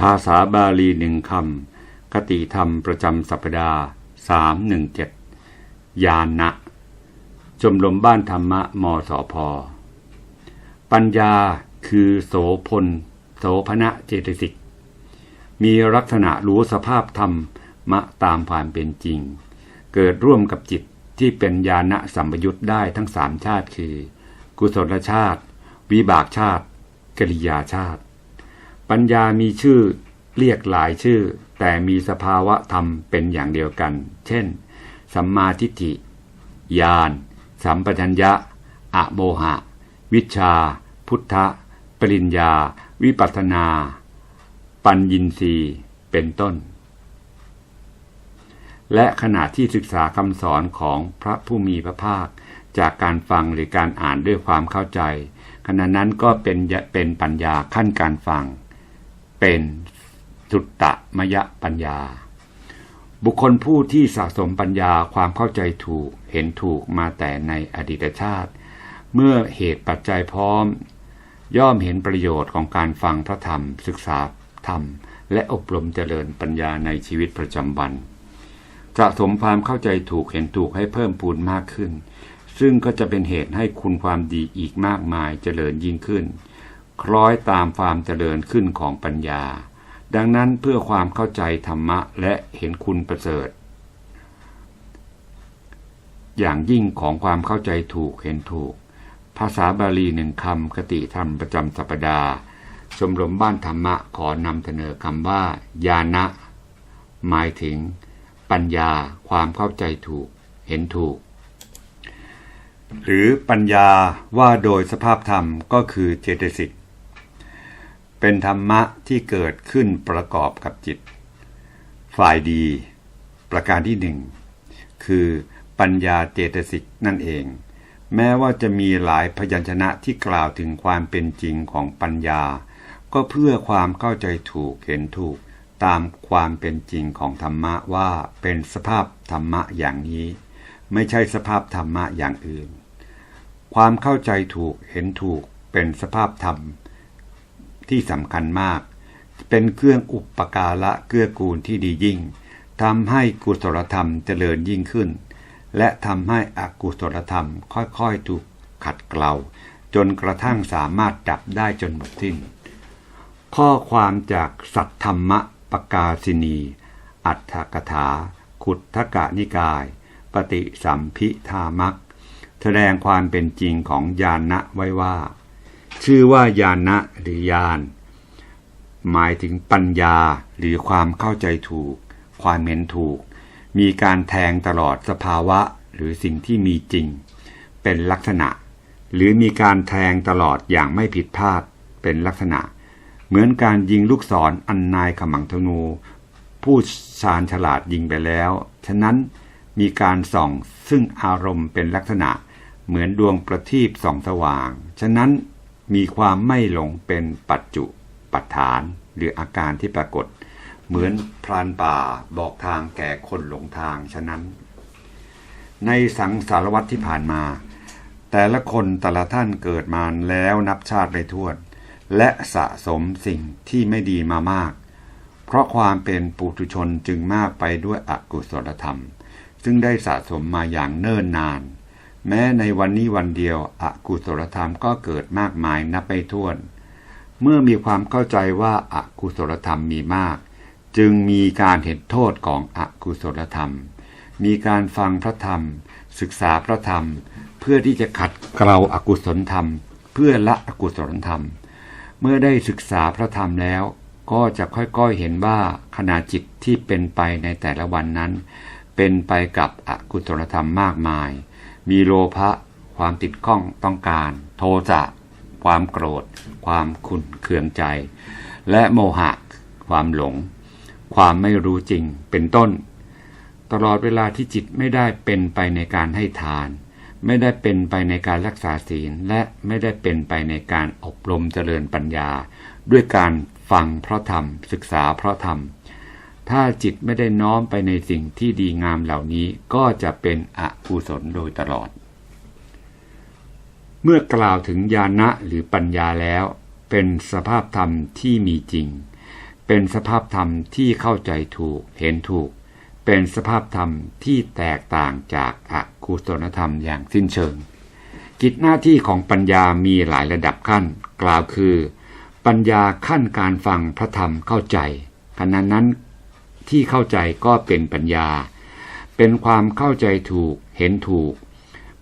ภาษาบาลีหนึ่งคำคติธรรมประจำสัปดาห์สามหนึ่งเจ็ดยานะ ชมรมบ้านธรรมะมสพ ปัญญาคือโสพล โสภณะเจตสิก มีลักษณะรู้สภาพธรรมมะตามความเป็นจริง เกิดร่วมกับจิตที่เป็นญาณสัมปยุตได้ทั้งสามชาติคือ กุศลชาติ วิบากชาติ กริยาชาติ ปัญญามีชื่อเรียกหลายชื่อ แต่มีสภาวะธรรมเป็นอย่างเดียวกัน เช่น สัมมาทิฏฐิญาณสัมปชัญญะอะโมหะ วิชา พุทธะ ปริญญา วิปัสนา ปัญญินรีเป็นต้น และขณะที่ศึกษาคำสอนของพระผู้มีพระภาค จากการฟังหรือการอ่านด้วยความเข้าใจ ขณะนั้นก็เป็นเป็นปัญญาขั้นการฟัง เป็นสุตตะมยปัญญา บุคคลผู้ที่สะสมปัญญาความเข้าใจถูกเห็นถูกมาแต่ในอดีตชาติ เมื่อเหตุปัจจัยพร้อม ย่อมเห็นประโยชน์ของการฟังพระธรรม ศึกษาธรรม และอบรมเจริญปัญญาในชีวิตประจำวันสะสมความเข้าใจถูกเห็นถูกให้เพิ่มพูนมากขึ้น ซึ่งก็จะเป็นเหตุให้คุณความดีอีกมากมายเจริญยิ่งขึ้น คล้อยตามความเจริญขึ้นของปัญญา ดังนั้นเพื่อความเข้าใจธรรมะและเห็นคุณประเสริฐ อย่างยิ่งของความเข้าใจถูกเห็นถูก ภาษาบาลีหนึ่งคำคติธรรมประจำสัปดาห์ ชมรมบ้านธรรมะขอนำเสนอคำว่า ญาณะหมายถึง ปัญญาความเข้าใจถูก เห็นถูกหรือปัญญาว่าโดยสภาพธรรมก็คือเจตสิก เป็นธรรมะที่เกิดขึ้นประกอบกับจิต ฝ่ายดี ประการที่หนึ่งคือปัญญาเจตสิกนั่นเอง แม้ว่าจะมีหลายพยัญชนะที่กล่าวถึงความเป็นจริงของปัญญา ก็เพื่อความเข้าใจถูกเห็นถูกตามความเป็นจริงของธรรมะว่าเป็นสภาพธรรมะอย่างนี้ ไม่ใช่สภาพธรรมะอย่างอื่น ความเข้าใจถูกเห็นถูกเป็นสภาพธรรม ที่สำคัญมาก เป็นเครื่องอุปการะเกื้อกูลที่ดียิ่งทำให้กุศลธรรมเจริญยิ่งขึ้น และทำให้อกุศลธรรมค่อยๆถูกขัดเกลาจนกระทั่งสามารถดับได้จนหมดสิ้น ข้อความจากสัตธรรมะปกาสินี อัฏฐกถา ขุทกะนิกาย ปฏิสัมพิธามัก แสดงความเป็นจริงของญาณะไว้ว่า ชื่อว่าญาณะหรือญาณหมายถึงปัญญาหรือความเข้าใจถูก ความเห็นถูก มีการแทงตลอดสภาวะหรือสิ่งที่มีจริง เป็นลักษณะ หรือมีการแทงตลอดอย่างไม่ผิดพลาดเป็นลักษณะ เหมือนการยิงลูกศรออันนายขมังธนู ผู้ชาญฉลาดยิงไปแล้ว ฉะนั้นมีการส่องซึ่งอารมณ์เป็นลักษณะ เหมือนดวงประทีปส่องสว่าง ฉะนั้น มีความไม่หลงเป็นปัจจุปัฏฐานหรืออาการที่ปรากฏ เหมือนพรานป่าบอกทางแก่คนหลงทางฉะนั้น ในสังสารวัตที่ผ่านมา แต่ละคนแต่ละท่านเกิดมาแล้วนับชาติไม่ถ้วและสะสมสิ่งที่ไม่ดีมามาก เพราะความเป็นปุถุชนจึงมากไปด้วยอกุศลธรรม ซึ่งได้สะสมมาอย่างเนิ่นนาน แม้ในวันนี้วันเดียวอกุศลธรรมก็เกิดมากมายนับไม่ถ้วน เมื่อมีความเข้าใจว่าอากุศลธรรมมีมาก จึงมีการเห็นโทษของอกุศลธรรม มีการฟังพระธรรม ศึกษาพระธรรม เพื่อที่จะขัดเกลาอากุศลธรรม เพื่อละอกุศลธรรม เมื่อได้ศึกษาพระธรรมแล้ว ก็จะค่อยๆเห็นว่าขณะจิตที่เป็นไปในแต่ละวันนั้น เป็นไปกับอกุศลธรรมมากมาย มีโลภะความติดข้องต้องการ โทสะความโกรธ ความขุ่นเคืองใจ และโมหะ ความหลง ความไม่รู้จริงเป็นต้น ตลอดเวลาที่จิตไม่ได้เป็นไปในการให้ทาน ไม่ได้เป็นไปในการรักษาศีลและไม่ได้เป็นไปในการอบรมเจริญปัญญา ด้วยการฟังเพราะธรรมศึกษาเพราะธรรม ถ้าจิตไม่ได้น้อมไปในสิ่งที่ดีงามเหล่านี้ก็จะเป็นอกุศลโดยตลอด เมื่อกล่าวถึงญาณะหรือปัญญาแล้ว เป็นสภาพธรรมที่มีจริง เป็นสภาพธรรมที่เข้าใจถูกเห็นถูก เป็นสภาพธรรมที่แตกต่างจากอกุศลธรรมอย่างสิ้นเชิง กิจหน้าที่ของปัญญามีหลายระดับขั้น กล่าวคือ ปัญญาขั้นการฟังพระธรรมเข้าใจขณะนั้น ที่เข้าใจก็เป็นปัญญา เป็นความเข้าใจถูกเห็นถูก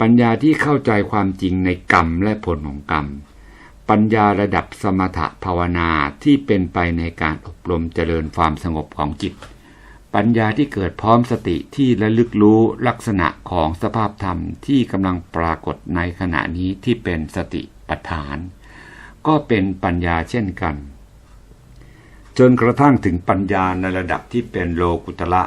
ปัญญาที่เข้าใจความจริงในกรรมและผลของกรรม ปัญญาระดับสมถะภาวนาที่เป็นไปในการอบรมเจริญความสงบของจิต ปัญญาที่เกิดพร้อมสติที่ระลึกรู้ลักษณะของสภาพธรรมที่กำลังปรากฏในขณะนี้ที่เป็นสติปัฏฐาน ก็เป็นปัญญาเช่นกัน จนกระทั่งถึงปัญญาในระดับที่เป็นโลกุตละ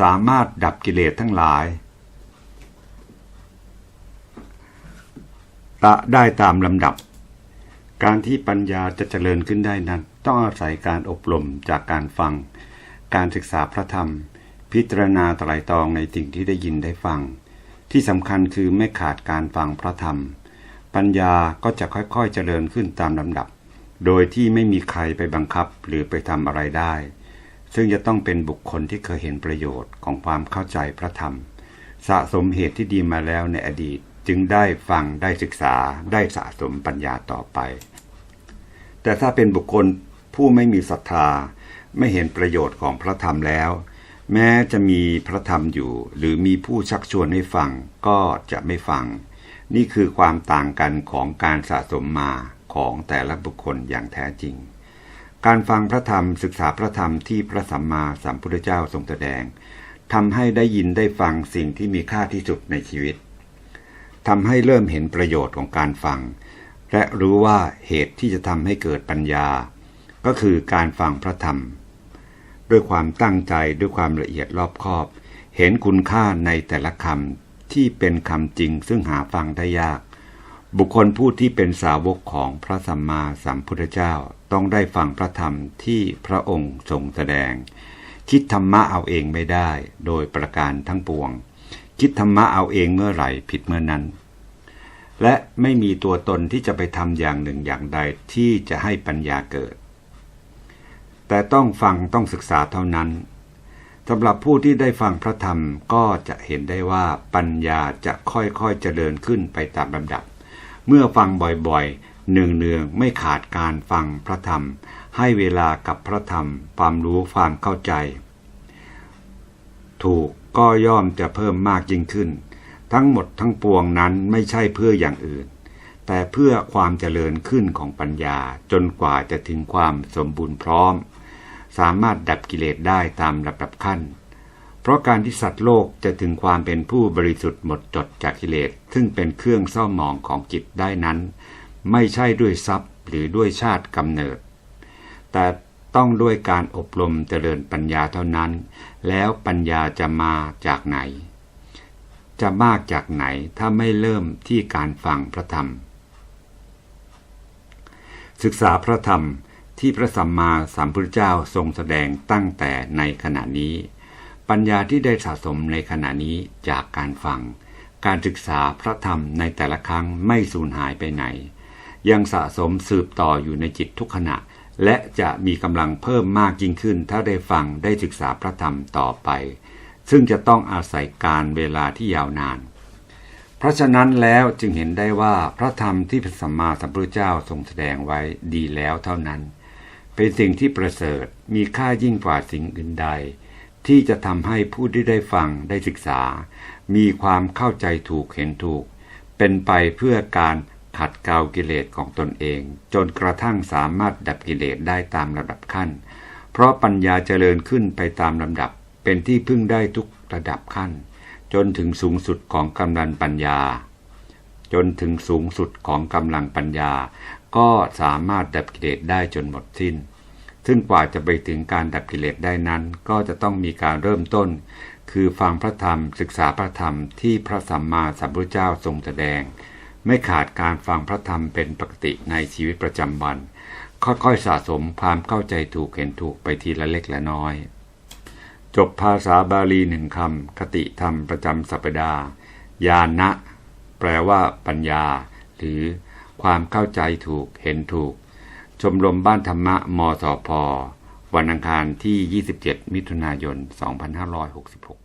สามารถดับกิเลสทั้งหลายตะได้ตามลำดับ การที่ปัญญาจะเจริญขึ้นได้นั้น ต้องอาศัยการอบรมจากการฟัง การศึกษาพระธรรม พิจารณาตรายตองในสิ่งที่ได้ยินได้ฟัง ที่สำคัญคือไม่ขาดการฟังพระธรรม ปัญญาก็จะค่อยๆเจริญขึ้นตามลำดับ โดยที่ไม่มีใครไปบังคับหรือไปทำอะไรได้ ซึ่งจะต้องเป็นบุคคลที่เคยเห็นประโยชน์ของความเข้าใจพระธรรม สะสมเหตุที่ดีมาแล้วในอดีตจึงได้ฟังได้ศึกษาได้สะสมปัญญาต่อไป แต่ถ้าเป็นบุคคลผู้ไม่มีศรัทธาไม่เห็นประโยชน์ของพระธรรมแล้ว แม้จะมีพระธรรมอยู่ หรือมีผู้ชักชวนให้ฟังก็จะไม่ฟัง นี่คือความต่างกันของการสะสมมา ของแต่ละบุคคลอย่างแท้จริง การฟังพระธรรมศึกษาพระธรรมที่พระสัมมาสัมพุทธเจ้าทรงแสดงทำให้ได้ยินได้ฟังสิ่งที่มีค่าที่สุดในชีวิตทำให้เริ่มเห็นประโยชน์ของการฟัง และรู้ว่าเหตุที่จะทำให้เกิดปัญญา ก็คือการฟังพระธรรม ด้วยความตั้งใจด้วยความละเอียดรอบคอบ เห็นคุณค่าในแต่ละคำที่เป็นคำจริงซึ่งหาฟังได้ยาก บุคคลผู้ที่เป็นสาวกของพระสัมมาสัมพุทธเจ้าต้องได้ฟังพระธรรมที่พระองค์ทรงแสดง คิดธรรมะเอาเองไม่ได้โดยประการทั้งปวง คิดธรรมะเอาเองเมื่อไหร่ผิดเมื่อนั้น และไม่มีตัวตนที่จะไปทำอย่างหนึ่งอย่างใดที่จะให้ปัญญาเกิด แต่ต้องฟังต้องศึกษาเท่านั้นสำหรับผู้ที่ได้ฟังพระธรรมก็จะเห็นได้ว่าปัญญาจะค่อยๆเจริญขึ้นไปตามลำดับ เมื่อฟังบ่อยๆ เนืองๆ ไม่ขาดการฟังพระธรรม ให้เวลากับพระธรรม ความรู้ความเข้าใจ ถูกก็ย่อมจะเพิ่มมากยิ่งขึ้น ทั้งหมดทั้งปวงนั้นไม่ใช่เพื่ออย่างอื่น แต่เพื่อความเจริญขึ้นของปัญญาจนกว่าจะถึงความสมบูรณ์พร้อม สามารถดับกิเลสได้ตามระดับขั้น เพราะการที่สัตว์โลกจะถึงความเป็นผู้บริสุทธิ์หมดจดจากกิเลสซึ่งเป็นเครื่องเศร้าหมองของจิตได้นั้น ไม่ใช่ด้วยทรัพย์หรือด้วยชาติกำเนิด แต่ต้องด้วยการอบรมเจริญปัญญาเท่านั้น แล้วปัญญาจะมาจากไหน จะมากจากไหนถ้าไม่เริ่มที่การฟังพระธรรม ศึกษาพระธรรมที่พระสัมมาสัมพุทธเจ้าทรงแสดงตั้งแต่ในขณะนี้ ปัญญาที่ได้สะสมในขณะนี้จากการฟัง การศึกษาพระธรรมในแต่ละครั้งไม่สูญหายไปไหน ยังสะสมสืบต่ออยู่ในจิตทุกขณะ และจะมีกำลังเพิ่มมากยิ่งขึ้น ถ้าได้ฟังได้ศึกษาพระธรรมต่อไป ซึ่งจะต้องอาศัยการเวลาที่ยาวนาน เพราะฉะนั้นแล้วจึงเห็นได้ว่าพระธรรมที่พระสัมมาสัมพุทธเจ้าทรงแสดงไว้ดีแล้วเท่านั้น เป็นสิ่งที่ประเสริฐมีค่ายิ่งกว่าสิ่งอื่นใด ที่จะทำให้ผู้ที่ได้ฟังได้ศึกษา มีความเข้าใจถูกเห็นถูก เป็นไปเพื่อการขัดเกลากิเลสของตนเอง จนกระทั่งสามารถดับกิเลสได้ตามลำดับขั้น เพราะปัญญาเจริญขึ้นไปตามลำดับ เป็นที่พึ่งได้ทุกระดับขั้น จนถึงสูงสุดของกำลังปัญญา จนถึงสูงสุดของกำลังปัญญา ก็สามารถดับกิเลสได้จนหมดสิ้น ซึ่งกว่าจะไปถึงการดับกิเลสได้นั้น ก็จะต้องมีการเริ่มต้น คือฟังพระธรรม ศึกษาพระธรรมที่พระสัมมาสัมพุทธเจ้าทรงแสดง ไม่ขาดการฟังพระธรรมเป็นปกติในชีวิตประจำวัน ค่อยๆสะสมความเข้าใจถูกเห็นถูกไปทีละเล็กละน้อย จบภาษาบาลีหนึ่งคำคติธรรมประจำสัปดาห์ญาณะแปลว่าปัญญา หรือความเข้าใจถูกเห็นถูก ชมรมบ้านธรรมะมสพวันอังคารที่ 27 มิถุนายน 2566